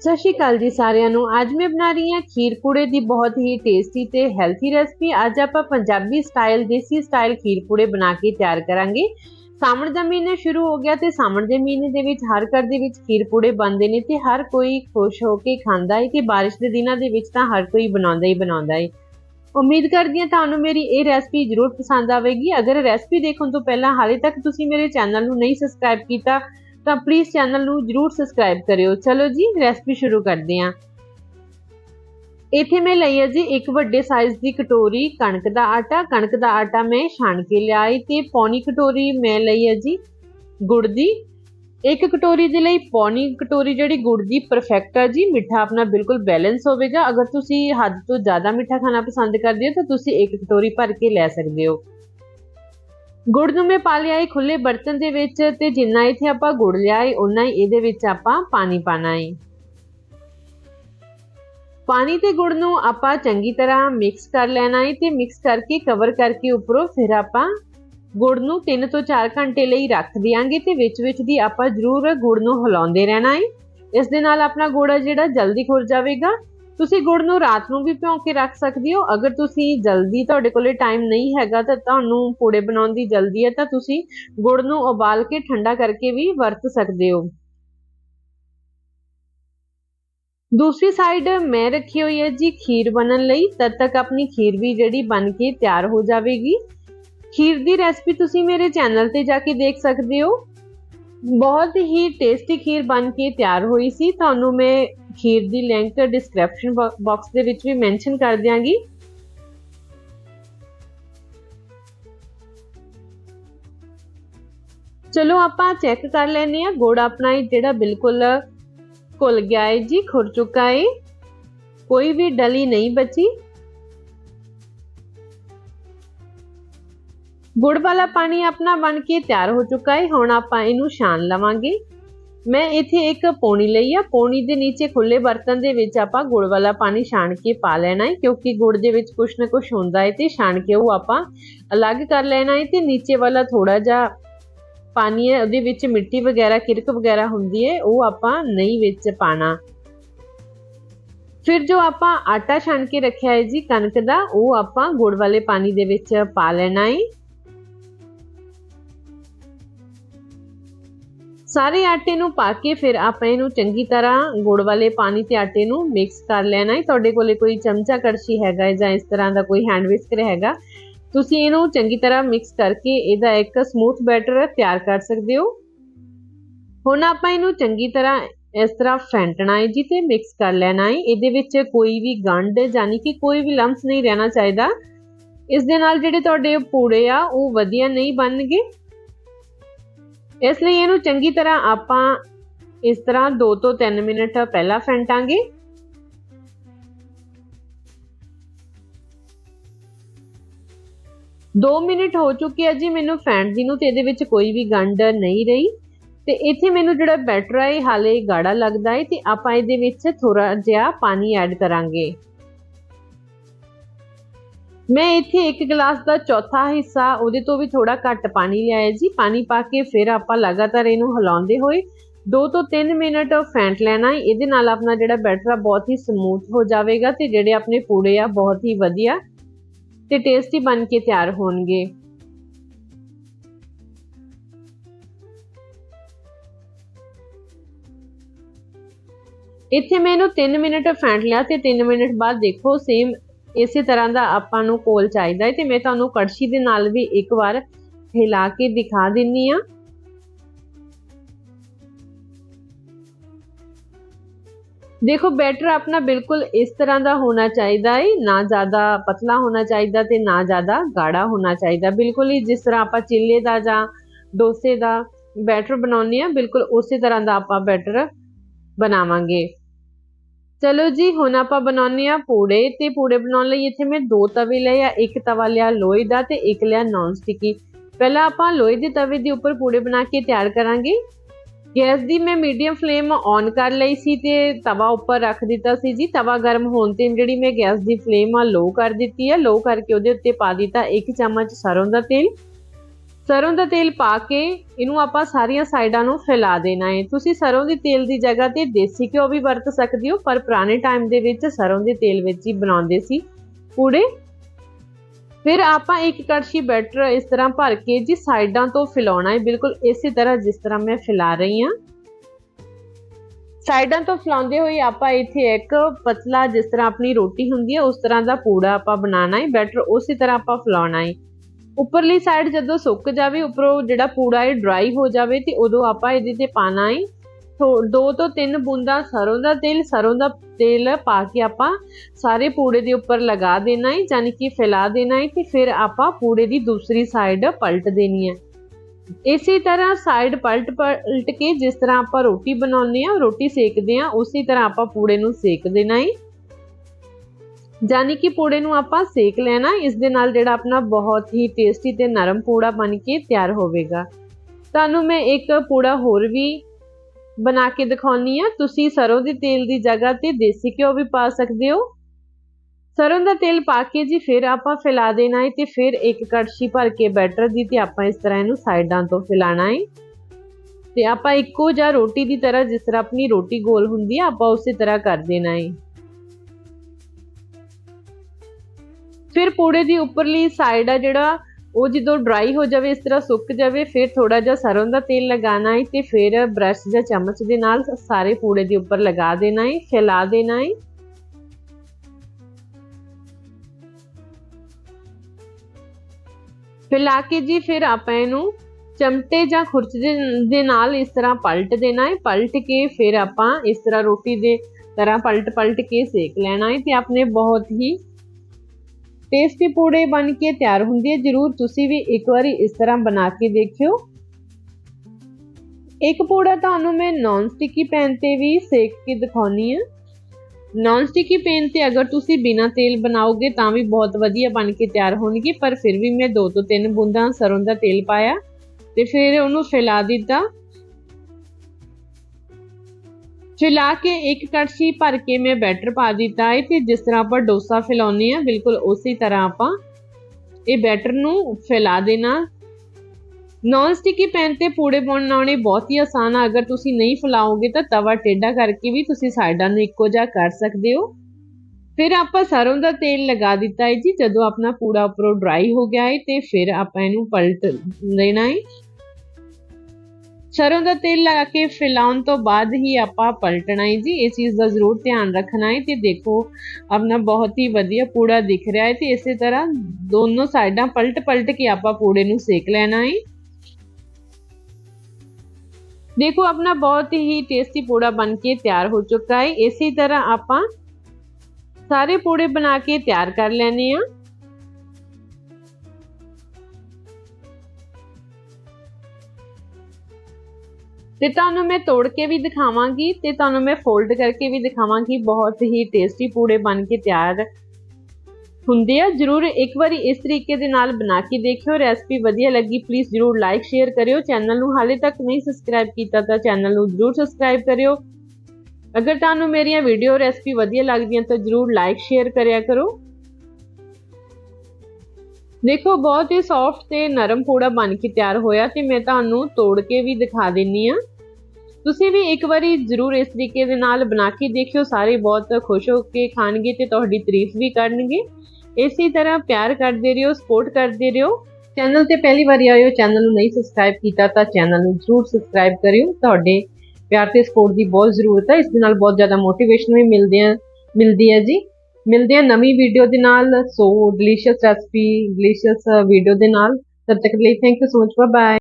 ਸਤਿ ਸ਼੍ਰੀ ਅਕਾਲ ਜੀ ਸਾਰਿਆਂ ਨੂੰ। ਅੱਜ ਮੈਂ ਬਣਾ ਰਹੀ ਹਾਂ ਖੀਰ ਪੂੜੇ ਦੀ ਬਹੁਤ ਹੀ ਟੇਸਟੀ ਤੇ ਹੈਲਥੀ ਰੈਸਪੀ ਅੱਜ ਆਪਾਂ ਪੰਜਾਬੀ ਸਟਾਈਲ ਦੇਸੀ ਸਟਾਈਲ ਖੀਰ ਪੂੜੇ ਬਣਾ ਕੇ ਤਿਆਰ ਕਰਾਂਗੇ। ਸਾਵਣ ਦਾ ਮਹੀਨਾ ਸ਼ੁਰੂ ਹੋ ਗਿਆ ਤੇ ਸਾਵਣ ਦੇ ਮਹੀਨੇ ਦੇ ਵਿੱਚ ਹਰ ਘਰ ਦੇ ਵਿੱਚ ਖੀਰ ਪੂੜੇ ਬਣਦੇ ਨੇ ਤੇ ਹਰ ਕੋਈ ਖੁਸ਼ ਹੋ ਕੇ ਖਾਂਦਾ ਹੈ ਤੇ ਬਾਰਿਸ਼ ਦੇ ਦਿਨਾਂ ਦੇ ਵਿੱਚ ਤਾਂ ਹਰ ਕੋਈ ਬਣਾਉਂਦਾ ਹੀ ਬਣਾਉਂਦਾ ਹੈ ਉਮੀਦ ਕਰਦੀ ਹਾਂ ਤੁਹਾਨੂੰ ਮੇਰੀ ਇਹ ਰੈਸਪੀ ਜ਼ਰੂਰ ਪਸੰਦ ਆਵੇਗੀ। ਅਗਰ ਰੈਸਪੀ ਦੇਖਣ ਤੋਂ ਪਹਿਲਾਂ ਹਾਲੇ ਤੱਕ ਤੁਸੀਂ ਮੇਰੇ ਚੈਨਲ ਨੂੰ ਨਹੀਂ ਸਬਸਕ੍ਰਾਈਬ ਕੀਤਾ ਤਾਂ ਪਲੀਜ਼ ਚੈਨਲ ਨੂੰ ਜਰੂਰ ਸਬਸਕ੍ਰਾਈਬ ਕਰਿਓ। ਚਲੋ ਜੀ ਰੈਸਪੀ ਸ਼ੁਰੂ ਕਰਦੇ ਹਾਂ। ਇੱਥੇ ਮੈਂ ਲਈ ਹੈ ਜੀ ਇੱਕ ਵੱਡੇ ਸਾਈਜ਼ ਦੀ ਕਟੋਰੀ, ਕਣਕ ਦਾ ਆਟਾ। ਕਣਕ ਦਾ ਆਟਾ ਮੈਂ ਛਾਣ ਕੇ ਲਿਆਈ ਤੇ ਪੌਣੀ ਕਟੋਰੀ ਮੈਂ ਲਈ ਹੈ ਜੀ ਗੁੜ ਦੀ। ਇੱਕ ਕਟੋਰੀ ਦੇ ਲਈ ਪੌਣੀ ਕਟੋਰੀ ਜਿਹੜੀ ਗੁੜ ਦੀ ਪਰਫੈਕਟ ਹੈ ਜੀ। ਮਿੱਠਾ ਆਪਣਾ ਬਿਲਕੁਲ ਬੈਲੈਂਸ ਹੋਵੇਗਾ। ਅਗਰ ਤੁਸੀਂ ਹੱਦ ਤੋਂ ਜ਼ਿਆਦਾ ਮਿੱਠਾ ਖਾਣਾ ਪਸੰਦ ਕਰਦੇ ਹੋ ਤਾਂ ਤੁਸੀਂ ਇੱਕ ਕਟੋਰੀ ਭਰ ਕੇ ਲੈ ਸਕਦੇ ਹੋ। ਗੁੜ ਨੂੰ ਮੈਂ ਪਾ ਲਿਆ ਏ ਖੁੱਲੇ ਬਰਤਨ ਦੇ ਵਿੱਚ ਤੇ ਜਿੰਨਾ ਇੱਥੇ ਆਪਾਂ ਗੁੜ ਲਿਆ ਏ ਉਨਾ ਹੀ ਇਹਦੇ ਵਿੱਚ ਆਪਾਂ ਪਾਣੀ ਪਾਣਾ ਏ। ਪਾਣੀ ਤੇ ਗੁੜ ਨੂੰ ਆਪਾਂ ਚੰਗੀ ਤਰ੍ਹਾਂ ਮਿਕਸ ਕਰ ਲੈਣਾ ਏ ਤੇ ਮਿਕਸ ਕਰਕੇ ਕਵਰ ਕਰਕੇ ਉੱਪਰੋਂ ਫਿਰ ਆਪਾਂ ਗੁੜ ਨੂੰ 3 ਤੋਂ 4 ਘੰਟੇ ਲਈ ਰੱਖ ਦਿਆਂਗੇ ਤੇ ਵਿੱਚ ਵਿੱਚ ਦੀ ਆਪਾਂ ਜ਼ਰੂਰ ਗੁੜ ਨੂੰ ਹਿਲਾਉਂਦੇ ਰਹਿਣਾ ਹੈ ਇਸ ਦੇ ਨਾਲ ਆਪਣਾ ਗੁੜ ਜਿਹੜਾ ਜਲਦੀ ਖੁਰ ਜਾਵੇਗਾ ਤੁਸੀਂ ਗੁੜ ਨੂੰ ਰਾਤ ਨੂੰ ਵੀ ਭਿਓ ਕੇ ਰੱਖ ਸਕਦੇ ਹੋ। ਅਗਰ ਤੁਸੀਂ ਜਲਦੀ ਤੁਹਾਡੇ ਕੋਲੇ ਟਾਈਮ ਨਹੀਂ ਹੈਗਾ ਤਾਂ ਤੁਹਾਨੂੰ ਪੂੜੇ ਬਣਾਉਣ ਦੀ ਜਲਦੀ ਹੈ ਤਾਂ ਤੁਸੀਂ ਗੁੜ ਨੂੰ ਉਬਾਲ ਕੇ ਠੰਡਾ ਕਰਕੇ ਵੀ ਵਰਤ ਸਕਦੇ ਹੋ। ਦੂਸਰੀ ਸਾਈਡ ਮੈਂ ਰੱਖੀ ਹੋਈ ਹੈ ਜੀ ਖੀਰ ਬਣਨ ਲਈ। ਤਦ ਤੱਕ ਆਪਣੀ ਖੀਰ ਵੀ ਜਿਹੜੀ ਬਣ ਕੇ ਤਿਆਰ ਹੋ ਜਾਵੇਗੀ। ਖੀਰ ਦੀ ਰੈਸਪੀ ਤੁਸੀਂ ਮੇਰੇ ਚੈਨਲ ਤੇ ਜਾ ਕੇ ਦੇਖ ਸਕਦੇ ਹੋ। ਬਹੁਤ ਹੀ ਟੇਸਟੀ ਖੀਰ ਬਣ ਕੇ ਤਿਆਰ ਹੋਈ ਸੀ। ਤੁਹਾਨੂੰ ਮੈਂ ਖੀਰ ਦੀ ਲਿੰਕ ਡਿਸਕ੍ਰਿਪਸ਼ਨ ਬਾਕਸ ਦੇ ਵਿੱਚ ਵੀ ਮੈਂਸ਼ਨ ਕਰ ਦਿਆਂਗੀ। ਚਲੋ ਆਪਾਂ ਚੈੱਕ ਕਰ ਲੈਨੇ ਆ ਗੁੜ ਆਪਣਾ ਜਿਹੜਾ ਬਿਲਕੁਲ ਘੁਲ ਗਿਆ ਹੈ ਜੀ, ਖੁਰ ਚੁੱਕਾ ਹੈ ਕੋਈ ਵੀ ਡਲੀ ਨਹੀਂ ਬਚੀ। ਗੁੜ ਵਾਲਾ ਪਾਣੀ ਆਪਣਾ ਬਣ ਕੇ ਤਿਆਰ ਹੋ ਚੁੱਕਾ ਹੈ ਹੁਣ ਆਪਾਂ ਇਹਨੂੰ ਛਾਣ ਲਵਾਂਗੇ। ਮੈਂ ਇੱਥੇ ਇੱਕ ਪੌਣੀ ਲਈ ਆ। ਪੌਣੀ ਦੇ ਨੀਚੇ ਖੁੱਲੇ ਬਰਤਨ ਦੇ ਵਿੱਚ ਆਪਾਂ ਗੁੜ ਵਾਲਾ ਪਾਣੀ ਛਾਣ ਕੇ ਪਾ ਲੈਣਾ ਹੈ ਕਿਉਂਕਿ ਗੁੜ ਦੇ ਵਿੱਚ ਕੁਛ ਨਾ ਕੁਛ ਹੁੰਦਾ ਹੈ ਤੇ ਛਾਣ ਕੇ ਉਹ ਆਪਾਂ ਅਲੱਗ ਕਰ ਲੈਣਾ ਹੈ ਤੇ ਨੀਚੇ ਵਾਲਾ ਥੋੜਾ ਜਿਹਾ ਪਾਣੀ ਹੈ, ਉਹਦੇ ਵਿੱਚ ਮਿੱਟੀ ਵਗੈਰਾ, ਕਿਰਕ ਵਗੈਰਾ ਹੁੰਦੀ ਹੈ ਉਹ ਆਪਾਂ ਨਹੀਂ ਵਿੱਚ ਪਾਣਾ। ਫਿਰ ਜੋ ਆਪਾਂ ਆਟਾ ਛਾਣ ਕੇ ਰੱਖਿਆ ਹੈ ਜੀ ਕਣਕ ਦਾ, ਉਹ ਆਪਾਂ ਗੁੜ ਵਾਲੇ ਪਾਣੀ ਦੇ ਵਿੱਚ ਪਾ ਲੈਣਾ ਹੈ ਸਾਰੇ ਆਟੇ ਨੂੰ ਪਾ ਕੇ ਫਿਰ ਆਪਾਂ ਇਹਨੂੰ ਚੰਗੀ ਤਰ੍ਹਾਂ ਗੁੜ ਵਾਲੇ ਪਾਣੀ ਤੇ ਆਟੇ ਨੂੰ ਮਿਕਸ ਕਰ ਲੈਣਾ ਹੈ। ਤੁਹਾਡੇ ਕੋਲੇ ਕੋਈ ਚਮਚਾ ਕੜਛੀ ਹੈਗਾ ਜਾਂ ਇਸ ਤਰ੍ਹਾਂ ਦਾ ਕੋਈ ਹੈਂਡ ਵਿਸਕਰ ਹੈਗਾ, ਤੁਸੀਂ ਇਹਨੂੰ ਚੰਗੀ ਤਰ੍ਹਾਂ ਮਿਕਸ ਕਰਕੇ ਇਹਦਾ ਇੱਕ ਸਮੂਥ ਬੈਟਰ ਤਿਆਰ ਕਰ ਸਕਦੇ ਹੋ। ਹੁਣ ਆਪਾਂ ਇਹਨੂੰ ਚੰਗੀ ਤਰ੍ਹਾਂ ਇਸ ਤਰ੍ਹਾਂ ਫੈਂਟਣਾ ਹੈ ਜੀ ਤੇ ਮਿਕਸ ਕਰ ਲੈਣਾ ਹੈ। ਇਹਦੇ ਵਿੱਚ ਕੋਈ ਵੀ ਗੰਢ ਯਾਨੀ ਕਿ ਕੋਈ ਵੀ ਲੰਪਸ ਨਹੀਂ ਰਹਿਣਾ ਚਾਹੀਦਾ। ਇਸ ਦੇ ਨਾਲ ਜਿਹੜੇ ਤੁਹਾਡੇ ਪੂੜੇ ਆ, ਉਹ ਵਧੀਆ ਨਹੀਂ ਬਣਨਗੇ। ਇਸ ਲਈ ਇਹਨੂੰ ਚੰਗੀ ਤਰ੍ਹਾਂ ਆਪਾਂ ਇਸ ਤਰ੍ਹਾਂ 2 ਤੋਂ 3 ਮਿੰਟ ਪਹਿਲਾਂ ਫੈਂਟਾਂਗੇ। ਦੋ ਮਿੰਟ ਹੋ ਚੁੱਕੇ ਆ ਜੀ, ਮੈਨੂੰ ਫੈਂਟਦੀ ਨੂੰ ਤੇ ਇਹਦੇ ਵਿੱਚ ਕੋਈ ਵੀ ਗੰਢ ਨਹੀਂ ਰਹੀ। ਤੇ ਇੱਥੇ ਮੈਨੂੰ ਜਿਹੜਾ ਬੈਟਰ ਹੈ ਹਾਲੇ ਗਾੜਾ ਲੱਗਦਾ ਹੈ ਤੇ ਆਪਾਂ ਇਹਦੇ ਵਿੱਚ ਥੋੜਾ ਜਿਹਾ ਪਾਣੀ ਐਡ ਕਰਾਂਗੇ। ਮੈਂ ਇੱਥੇ ਇੱਕ ਗਲਾਸ ਦਾ ਚੌਥਾ ਹਿੱਸਾ, ਉਹਦੇ ਤੋਂ ਵੀ ਥੋੜਾ ਘੱਟ ਪਾਣੀ ਲਿਆਇਆ ਜੀ। ਪਾਣੀ ਪਾ ਕੇ ਫਿਰ ਆਪਾਂ ਲਗਾਤਾਰ ਇਹਨੂੰ ਹਿਲਾਉਂਦੇ ਹੋਏ 2 ਤੋਂ 3 ਮਿੰਟ ਫੈਂਟ ਲੈਣਾ ਹੈ। ਇਹਦੇ ਨਾਲ ਆਪਣਾ ਜਿਹੜਾ ਬੈਟਰ ਆ, ਬਹੁਤ ਹੀ ਸਮੂਥ ਹੋ ਜਾਵੇਗਾ ਤੇ ਜਿਹੜੇ ਆਪਣੇ ਪੂੜੇ ਆ, ਬਹੁਤ ਹੀ ਵਧੀਆ ਤੇ ਟੇਸਟੀ ਬਣ ਕੇ ਤਿਆਰ ਹੋਣਗੇ। ਇੱਥੇ ਮੈਂ ਇਹਨੂੰ 3 ਮਿੰਟ ਫੈਂਟ ਲਿਆ ਤੇ 3 ਮਿੰਟ ਬਾਅਦ ਦੇਖੋ ਸੇਮ ਇਸੇ ਤਰ੍ਹਾਂ ਦਾ ਆਪਾਂ ਨੂੰ ਕੋਲ ਚਾਹੀਦਾ ਹੈ ਤੇ ਮੈਂ ਤੁਹਾਨੂੰ ਕੜਛੀ ਦੇ ਨਾਲ ਵੀ ਇੱਕ ਵਾਰ ਹਿਲਾ ਕੇ ਦਿਖਾ ਦਿੰਨੀ ਆ ਦੇਖੋ, ਬੈਟਰ ਆਪਣਾ ਬਿਲਕੁਲ ਇਸ ਤਰ੍ਹਾਂ ਦਾ ਹੋਣਾ ਚਾਹੀਦਾ ਹੈ, ਨਾ ਜ਼ਿਆਦਾ ਪਤਲਾ ਹੋਣਾ ਚਾਹੀਦਾ ਤੇ ਨਾ ਜ਼ਿਆਦਾ ਗਾੜਾ ਹੋਣਾ ਚਾਹੀਦਾ। ਬਿਲਕੁਲ ਹੀ ਜਿਸ ਤਰ੍ਹਾਂ ਆਪਾਂ ਚਿੱਲੇ ਦਾ ਜਾਂ ਡੋਸੇ ਦਾ ਬੈਟਰ ਬਣਾਉਂਦੇ ਆ ਬਿਲਕੁਲ ਉਸੇ ਤਰ੍ਹਾਂ ਦਾ ਆਪਾਂ ਬੈਟਰ ਬਣਾਵਾਂਗੇ। ਚਲੋ ਜੀ, ਹੁਣ ਆਪਾਂ ਬਣਾਉਣੇ ਆ ਪੂੜੇ ਤੇ ਪੂੜੇ ਬਣਾਉਣ ਲਈ ਇੱਥੇ ਮੈਂ ਦੋ ਤਵੇ ਲਏ ਆ, ਇੱਕ ਤਵਾ ਲਿਆ ਲੋਹੇ ਦਾ ਤੇ ਇੱਕ ਲਿਆ ਨਾਨ ਸਟਿਕੀ ਪਹਿਲਾਂ ਆਪਾਂ ਲੋਹੇ ਦੇ ਤਵੇ ਦੇ ਉੱਪਰ ਪੂੜੇ ਬਣਾ ਕੇ ਤਿਆਰ ਕਰਾਂਗੇ। ਗੈਸ ਦੀ ਮੈਂ ਮੀਡੀਅਮ ਫਲੇਮ ਔਨ ਕਰ ਲਈ ਸੀ ਤੇ ਤਵਾ ਉੱਪਰ ਰੱਖ ਦਿੱਤਾ ਸੀ ਜੀ। ਤਵਾ ਗਰਮ ਹੋਣ ਤੇ ਜਿਹੜੀ ਮੈਂ ਗੈਸ ਦੀ ਫਲੇਮ ਆ ਲੋ ਕਰ ਦਿੱਤੀ ਆ। ਲੋ ਕਰਕੇ ਉਹਦੇ ਉੱਤੇ ਪਾ ਦਿੱਤਾ ਇੱਕ ਚਮਚ ਸਰੋਂ ਦਾ ਤੇਲ। ਸਰੋਂ ਦਾ ਤੇਲ ਪਾ ਕੇ ਇਹਨੂੰ ਆਪਾਂ ਸਾਰੀਆਂ ਸਾਈਡਾਂ ਨੂੰ ਫੈਲਾ ਦੇਣਾ ਹੈ। ਤੁਸੀਂ ਸਰੋਂ ਦੇ ਤੇਲ ਦੀ ਜਗ੍ਹਾ ਤੇ ਦੇਸੀ ਘਿਓ ਵੀ ਵਰਤ ਸਕਦੇ ਹੋ, ਪਰ ਪੁਰਾਣੇ ਟਾਈਮ ਦੇ ਵਿੱਚ ਸਰੋਂ ਦੇ ਤੇਲ ਵਿੱਚ ਹੀ ਬਣਾਉਂਦੇ ਸੀ ਪੂੜੇ। ਫਿਰ ਆਪਾਂ ਇੱਕ ਕੜਛੀ ਬੈਟਰ ਇਸ ਤਰ੍ਹਾਂ ਭਰ ਕੇ ਜੀ ਸਾਈਡਾਂ ਤੋਂ ਫੈਲਾਉਣਾ ਹੈ। ਬਿਲਕੁਲ ਇਸੇ ਤਰ੍ਹਾਂ ਜਿਸ ਤਰ੍ਹਾਂ ਮੈਂ ਫੈਲਾ ਰਹੀ ਹਾਂ। ਸਾਈਡਾਂ ਤੋਂ ਫੈਲਾਉਂਦੇ ਹੋਏ ਆਪਾਂ ਇੱਥੇ ਇੱਕ ਪਤਲਾ ਜਿਸ ਤਰ੍ਹਾਂ ਆਪਣੀ ਰੋਟੀ ਹੁੰਦੀ ਹੈ, ਉਸ ਤਰ੍ਹਾਂ ਦਾ ਪੂੜਾ ਆਪਾਂ ਬਣਾਉਣਾ ਹੈ। ਬੈਟਰ ਉਸੇ ਤਰ੍ਹਾਂ ਆਪਾਂ ਫੈਲਾਉਣਾ ਹੈ। ਉੱਪਰਲੀ ਸਾਈਡ ਜਦੋਂ ਸੁੱਕ ਜਾਵੇ, ਉੱਪਰੋਂ ਜਿਹੜਾ ਪੂੜਾ ਹੈ ਡਰਾਈ ਹੋ ਜਾਵੇ ਤੇ ਉਦੋਂ ਆਪਾਂ ਇਹਦੇ ਤੇ ਪਾਣਾ ਹੈ ਦੋ ਤੋਂ ਤਿੰਨ ਬੂੰਦਾਂ ਸਰੋਂ ਦਾ ਤੇਲ, ਸਰੋਂ ਦਾ ਤੇਲ ਪਾ ਕੇ ਆਪਾਂ ਸਾਰੇ ਪੂੜੇ ਦੇ ਉੱਪਰ ਲਗਾ ਦੇਣਾ ਹੈ ਯਾਨੀ ਕਿ ਫੈਲਾ ਦੇਣਾ ਹੈ ਤੇ ਫਿਰ ਆਪਾਂ ਪੂੜੇ ਦੀ ਦੂਸਰੀ ਸਾਈਡ ਪਲਟ ਦੇਣੀ ਹੈ ਇਸੇ ਤਰ੍ਹਾਂ ਸਾਈਡ ਪਲਟ ਪਲਟ ਕੇ ਜਿਸ ਤਰ੍ਹਾਂ ਆਪਾਂ ਰੋਟੀ ਬਣਾਉਂਦੇ ਆ ਰੋਟੀ ਸੇਕਦੇ ਆ ਉਸੇ ਤਰ੍ਹਾਂ ਆਪਾਂ ਪੂੜੇ ਨੂੰ ਸੇਕ ਦੇਣਾ ਹੈ ਜਾਨੀ ਕਿ ਪੂੜੇ ਨੂੰ ਆਪਾਂ ਸੇਕ ਲੈਣਾ, ਇਸ ਦੇ ਨਾਲ ਜਿਹੜਾ ਆਪਣਾ ਬਹੁਤ ਹੀ ਟੇਸਟੀ ਤੇ ਨਰਮ ਪੂੜਾ ਬਣ ਕੇ ਤਿਆਰ ਹੋਵੇਗਾ। ਤੁਹਾਨੂੰ ਮੈਂ ਇੱਕ ਪੂੜਾ ਹੋਰ ਵੀ ਬਣਾ ਕੇ ਦਿਖਾਉਣੀ ਆ। ਤੁਸੀਂ ਸਰੋਂ ਦੇ ਤੇਲ ਦੀ ਜਗ੍ਹਾ ਤੇ ਦੇਸੀ ਘਿਓ ਵੀ ਪਾ ਸਕਦੇ ਹੋ। ਸਰੋਂ ਦਾ ਤੇਲ ਪਾ ਕੇ ਜੀ ਫਿਰ ਆਪਾਂ ਫੈਲਾ ਦੇਣਾ ਹੈ ਤੇ ਫਿਰ ਇੱਕ ਕੜਛੀ ਭਰ ਕੇ ਬੈਟਰ ਦੀ ਤੇ ਆਪਾਂ ਇਸ ਤਰ੍ਹਾਂ ਇਹਨੂੰ ਸਾਈਡਾਂ ਤੋਂ ਫੈਲਾਣਾ ਹੈ ਤੇ ਆਪਾਂ ਇੱਕੋ ਜਿਹਾ ਰੋਟੀ ਦੀ ਤਰ੍ਹਾਂ ਜਿਸ ਤਰ੍ਹਾਂ ਆਪਣੀ ਰੋਟੀ ਗੋਲ ਹੁੰਦੀ ਆ, ਆਪਾਂ ਉਸੇ ਤਰ੍ਹਾਂ ਕਰ ਦੇਣਾ ਹੈ ਫਿਰ ਪੂੜੇ ਦੀ ਉੱਪਰਲੀ ਸਾਈਡ ਆ ਜਿਹੜਾ, ਉਹ ਜਦੋਂ ਡਰਾਈ ਹੋ ਜਾਵੇ, ਇਸ ਤਰ੍ਹਾਂ ਸੁੱਕ ਜਾਵੇ, ਫਿਰ ਥੋੜਾ ਜਿਹਾ ਸਰੋਂ ਦਾ ਤੇਲ ਲਗਾਣਾ ਹੈ ਤੇ ਫਿਰ ਬ੍ਰਸ਼ ਜਾਂ ਚਮਚ ਦੇ ਨਾਲ ਸਾਰੇ ਪੂੜੇ ਦੇ ਉੱਪਰ ਲਗਾ ਦੇਣਾ ਹੈ ਫੈਲਾ ਦੇਣਾ ਹੈ ਫੈਲਾ ਕੇ ਜੀ ਫਿਰ ਆਪਾਂ ਇਹਨੂੰ ਚਮਟੇ ਜਾਂ ਖੁਰਚ ਦੇ ਨਾਲ ਇਸ ਤਰ੍ਹਾਂ ਪਲਟ ਦੇਣਾ ਹੈ ਪਲਟ ਕੇ ਫਿਰ ਆਪਾਂ ਇਸ ਤਰ੍ਹਾਂ ਰੋਟੀ ਦੇ ਤਰ੍ਹਾਂ ਪਲਟ ਪਲਟ ਕੇ ਸੇਕ ਲੈਣਾ ਹੈ ਤੇ ਆਪਣੇ ਬਹੁਤ ਹੀ ਟੇਸਟੀ ਪੂੜੇ ਬਣ ਕੇ ਤਿਆਰ ਹੁੰਦੀ ਹੈ, ਜਰੂਰ ਤੁਸੀਂ ਵੀ ਇੱਕ ਵਾਰੀ ਇਸ ਤਰ੍ਹਾਂ ਬਣਾ ਕੇ ਦੇਖਿਓ। ਇੱਕ ਪੂੜਾ ਤੁਹਾਨੂੰ ਮੈਂ ਨਾਨ ਸਟਿਕੀ ਪੈਨ ਤੇ ਵੀ ਸੇਕ ਕੇ ਦਿਖਾਉਣੀ ਆ। ਨਾਨ ਸਟਿਕੀ ਪੈਨ ਤੇ ਅਗਰ ਤੁਸੀਂ ਬਿਨਾ ਤੇਲ ਬਣਾਓਗੇ ਤਾਂ ਵੀ ਬਹੁਤ ਵਧੀਆ ਬਣ ਕੇ ਤਿਆਰ ਹੋਣਗੇ, ਪਰ ਫਿਰ ਵੀ ਮੈਂ 2 ਤੋਂ 3 ਬੂੰਦਾਂ ਸਰੋਂ ਦਾ ਤੇਲ ਪਾਇਆ ਤੇ ਫਿਰ ਉਹਨੂੰ ਫੈਲਾ ਦਿੱਤਾ। ਫੈਲਾ ਕੇ ਇੱਕ ਕੜਛੀ ਭਰ ਕੇ ਮੈਂ ਬੈਟਰ ਪਾ ਦਿੱਤਾ ਹੈ ਤੇ ਜਿਸ ਤਰ੍ਹਾਂ ਆਪਾਂ ਡੋਸਾ ਫੈਲਾਉਂਦੇ ਆ ਬਿਲਕੁਲ ਉਸੇ ਤਰ੍ਹਾਂ ਆਪਾਂ ਇਹ ਬੈਟਰ ਨੂੰ ਫੈਲਾ ਦੇਣਾ। ਨੌਨ ਸਟਿਕੀ ਪੈਨ ਤੇ ਪੂੜੇ ਬਣਾਉਣੇ ਬਹੁਤ ਹੀ ਆਸਾਨ ਆ। ਅਗਰ ਤੁਸੀਂ ਨਹੀਂ ਫੈਲਾਓਗੇ ਤਾਂ ਤਵਾ ਟੇਢਾ ਕਰਕੇ ਵੀ ਤੁਸੀਂ ਸਾਈਡਾਂ ਨੂੰ ਇੱਕੋ ਜਿਹਾ ਕਰ ਸਕਦੇ ਹੋ। ਫਿਰ ਆਪਾਂ ਸਰੋਂ ਦਾ ਤੇਲ ਲਗਾ ਦਿੱਤਾ ਹੈ ਜੀ, ਜਦੋਂ ਆਪਣਾ ਪੂੜਾ ਉੱਪਰੋਂ ਡਰਾਈ ਹੋ ਗਿਆ ਹੈ ਤੇ ਫਿਰ ਆਪਾਂ ਇਹਨੂੰ ਪਲਟ ਦੇਣਾ ਹੈ ਸਰੋਂ ਦਾ ਤੇਲ ਲਗਾ ਕੇ ਫੈਲਾਉਣ ਤੋਂ ਬਾਅਦ ਹੀ ਆਪਾਂ ਪਲਟਣਾ ਹੈ ਜੀ। ਇਹ ਚੀਜ਼ ਦਾ ਜ਼ਰੂਰ ਧਿਆਨ ਰੱਖਣਾ ਹੈ ਤੇ ਦੇਖੋ, ਆਪਣਾ ਬਹੁਤ ਹੀ ਵਧੀਆ ਪੂੜਾ ਦਿਖ ਰਿਹਾ ਹੈ ਤੇ ਇਸੇ ਤਰ੍ਹਾਂ ਦੋਨੋਂ ਸਾਈਡਾਂ ਪਲਟ ਪਲਟ ਕੇ ਆਪਾਂ ਪੂੜੇ ਨੂੰ ਸੇਕ ਲੈਣਾ ਹੈ। ਦੇਖੋ, ਆਪਣਾ ਬਹੁਤ ਹੀ ਟੇਸਟੀ ਪੂੜਾ ਬਣ ਕੇ ਤਿਆਰ ਹੋ ਚੁੱਕਾ ਹੈ। ਇਸੇ ਤਰ੍ਹਾਂ ਆਪਾਂ ਸਾਰੇ ਪੂੜੇ ਬਣਾ ਕੇ ਤਿਆਰ ਕਰ ਲੈਣੇ ਆ ਤੇ ਤੁਹਾਨੂੰ ਮੈਂ ਤੋੜ ਕੇ ਵੀ ਦਿਖਾਵਾਂਗੀ ਤੇ ਤੁਹਾਨੂੰ ਮੈਂ ਫੋਲਡ ਕਰਕੇ ਵੀ ਦਿਖਾਵਾਂਗੀ। ਬਹੁਤ ਹੀ ਟੇਸਟੀ ਪੂੜੇ ਬਣ ਕੇ ਤਿਆਰ ਹੁੰਦੇ ਆ। ਜਰੂਰ ਇੱਕ ਵਾਰੀ ਇਸ ਤਰੀਕੇ ਦੇ ਨਾਲ ਬਣਾ ਕੇ ਦੇਖਿਓ। ਰੈਸਪੀ ਵਧੀਆ ਲੱਗੀ ਪਲੀਜ਼ ਜਰੂਰ ਲਾਈਕ ਸ਼ੇਅਰ ਕਰਿਓ। ਚੈਨਲ ਨੂੰ ਹਾਲੇ ਤੱਕ ਨਹੀਂ ਸਬਸਕ੍ਰਾਈਬ ਕੀਤਾ ਤਾਂ ਚੈਨਲ ਨੂੰ ਜਰੂਰ ਸਬਸਕ੍ਰਾਈਬ ਕਰਿਓ। ਅਗਰ ਤੁਹਾਨੂੰ ਮੇਰੀਆਂ ਵੀਡੀਓ ਰੈਸਪੀ ਵਧੀਆ ਲੱਗਦੀਆਂ ਤਾਂ ਜਰੂਰ ਲਾਈਕ ਸ਼ੇਅਰ ਕਰਿਆ ਕਰੋ। ਦੇਖੋ, ਬਹੁਤ ਹੀ ਸੌਫਟ ਤੇ ਨਰਮ ਪੂੜਾ ਬਣ ਕੇ ਤਿਆਰ ਹੋਇਆ ਤੇ ਮੈਂ ਤੁਹਾਨੂੰ ਤੋੜ ਕੇ ਵੀ ਦਿਖਾ ਦਿੰਨੀ ਆ। ਤੁਸੀਂ ਵੀ ਇੱਕ ਵਾਰੀ ਜ਼ਰੂਰ ਇਸ ਤਰੀਕੇ ਦੇ ਨਾਲ ਬਣਾ ਕੇ ਦੇਖਿਓ, ਸਾਰੇ ਬਹੁਤ ਖੁਸ਼ ਹੋ ਕੇ ਖਾਣਗੇ ਤੇ ਤੁਹਾਡੀ ਤਾਰੀਫ ਵੀ ਕਰਨਗੇ। ਇਸੇ ਤਰ੍ਹਾਂ ਪਿਆਰ ਕਰਦੇ ਰਹੋ ਸਪੋਰਟ ਕਰਦੇ ਰਹੋ। ਚੈਨਲ ਤੇ ਪਹਿਲੀ ਵਾਰੀ ਆਇਓ ਚੈਨਲ ਨੂੰ ਨਹੀਂ ਸਬਸਕ੍ਰਾਈਬ ਕੀਤਾ ਤਾਂ ਚੈਨਲ ਨੂੰ ਜ਼ਰੂਰ ਸਬਸਕ੍ਰਾਈਬ ਕਰਿਓ। ਤੁਹਾਡੇ ਪਿਆਰ ਤੇ ਸਪੋਰਟ ਦੀ ਬਹੁਤ ਜ਼ਰੂਰਤ ਹੈ, ਇਸ ਦੇ ਨਾਲ ਬਹੁਤ ਜ਼ਿਆਦਾ ਮੋਟੀਵੇਸ਼ਨ ਵੀ ਮਿਲਦੇ ਆ, ਮਿਲਦੀ ਹੈ ਜੀ। ਮਿਲਦੇ ਆ ਨਵੀਂ ਵੀਡੀਓ ਦੇ ਨਾਲ so delicious recipe delicious video ਦੇ ਨਾਲ। ਤਦ ਤੱਕ ਲਈ thank you so much bye